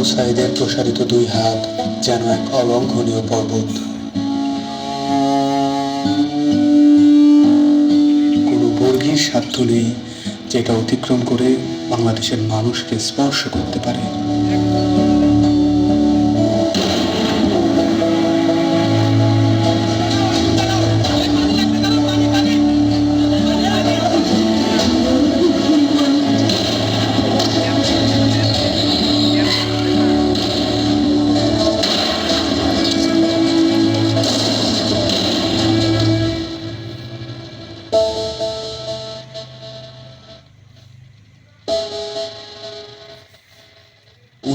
মুজাহিদের প্রসারিত দুই হাত যেন এক অলঙ্ঘনীয় পর্বত। কোনো বর্গীর স্বার্থ নেই যেটা অতিক্রম করে বাংলাদেশের মানুষকে স্পর্শ করতে পারে।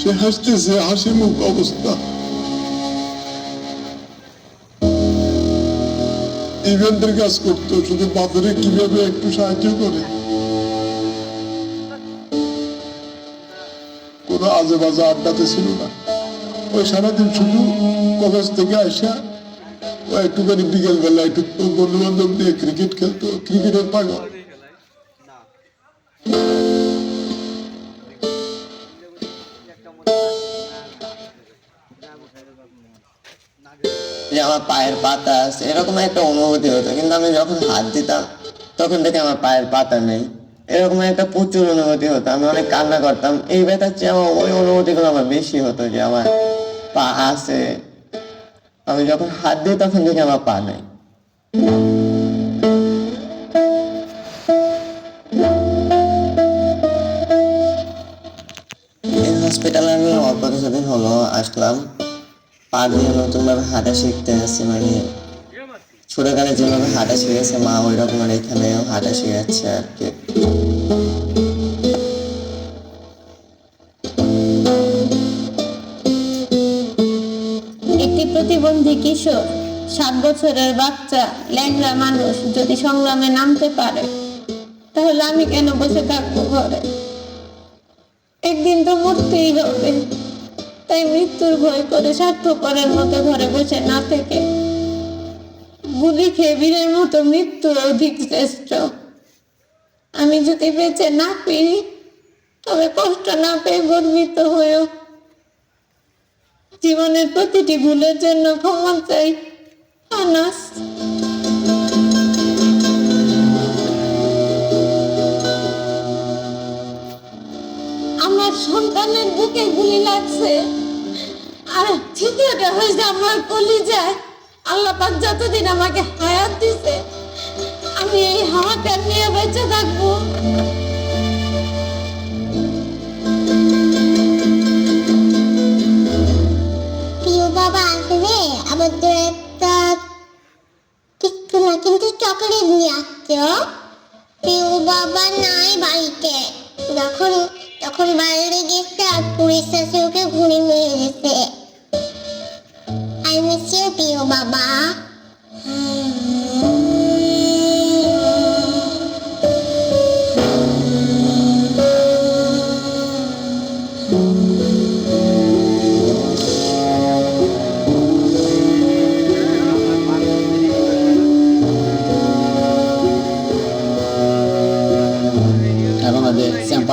সে হাসতেছে হাসি মুখ অবস্থা। ইভেন্টের কাজ করতো, শুধু বাজারে কীভাবে একটু সাহায্য করে? কোনো আজে বাজে আড্ডাতে ছিল না। ওই সারাদিন শুধু কলেজ থেকে আসা, ও একটুখানি বিকেল বেলা একটু বন্ধু বান্ধব নিয়ে ক্রিকেট খেলতো। ক্রিকেটের পাগল। যে আমার পায়ের পাতা আছে, এরকম একটা অনুভূতি হতো। কিন্তু আমি যখন হাত দিতাম, তখন থেকে আমার পায়ের পাতা নেই। এরকম একটা প্রচুর অনুভূতি হতো। আমি অনেক কান্না করতাম। এই ব্যথার চেয়ে আমার ওই অনুভূতি গুলো আমার বেশি হতো যে আমার পা আছে। আমি যখন হাত দিই, তখন থেকে আমার পা নেই। পা দিয়ে নতুনভাবে হাঁটা শিখতে আসছি মানে। যেভাবে হাঁটা শিখেছে মা ওই হাঁটা শিখাচ্ছে আর কি। একটি প্রতিবন্ধী কিশোর, সাত বছরের বাচ্চা, ল্যাংড়া মানুষ, যদি সংগ্রামে নামতে পারে, তাহলে আমি কেন বসে থাকব ঘরে? একদিন তো মরতেই হবে। তাই মৃত্যুর ভয় করে স্বার্থপরের মতো ঘরে বসে না থেকে। গুলি খেয়ে বীরের মতো মৃত্যু অধিক শ্রেষ্ঠ। আমি যদি বেঁচে না ফিরি, তবে কষ্ট না পেয়ে গর্বিত হয়েও। জীবনের প্রতিটি ভুলের জন্য ক্ষমা চাই। আনাস। সন্তানের বুকে গুলি লাগছে। আর তৃতীয়টা হয়েছে আমার কলি যায় আল্লাহ পাক যতদিন আমাকে হায়াত দিছে, আমি এই হাহাকার নিয়ে বেঁচে থাকব। প্রিয় বাবা আসবে আমাদের একটা কিচ্ছু না কিন্তু চকলেট নিয়ে আসছো। প্রিয় বাবা নাই বাড়িতে। যখন তখন বাইরে গেছে আর পুলিশ এসে ওকে ঘুরে নিয়ে গেছে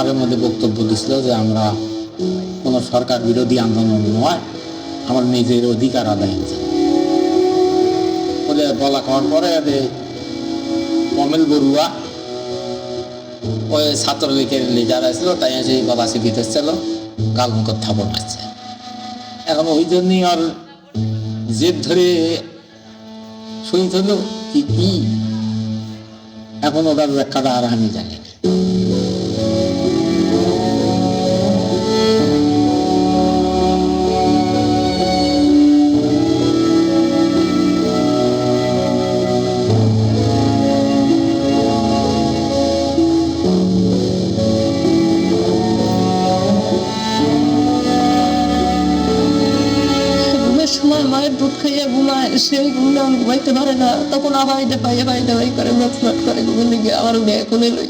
চেম্পারের মধ্যে বক্তব্য দিছিল যে আমরা কোনো সরকার বিরোধী আন্দোলন নয়, আমার নিজের অধিকার আদায় বলে বলা খাওয়ার পরে যে কমেল বড়ুয়া ওই ছাত্রলীগের লিডার আসছিল তাই এসে গলাসি ভিতর ছিল গালমুখের থাপড় মারছে। এখন ওই জন্যই আর জেদ ধরে হলো কি কি, এখন ওটার ব্যাখ্যাটা আর আমি জানি না দুধ খাইয়া ঘুমায় সেই ঘুমে ঘুমাইতে পারে না। তখন আবার পাইয়া পাইতে পাই করে নট নট করে ঘুমে লিগে আবার উঠে কোলে লই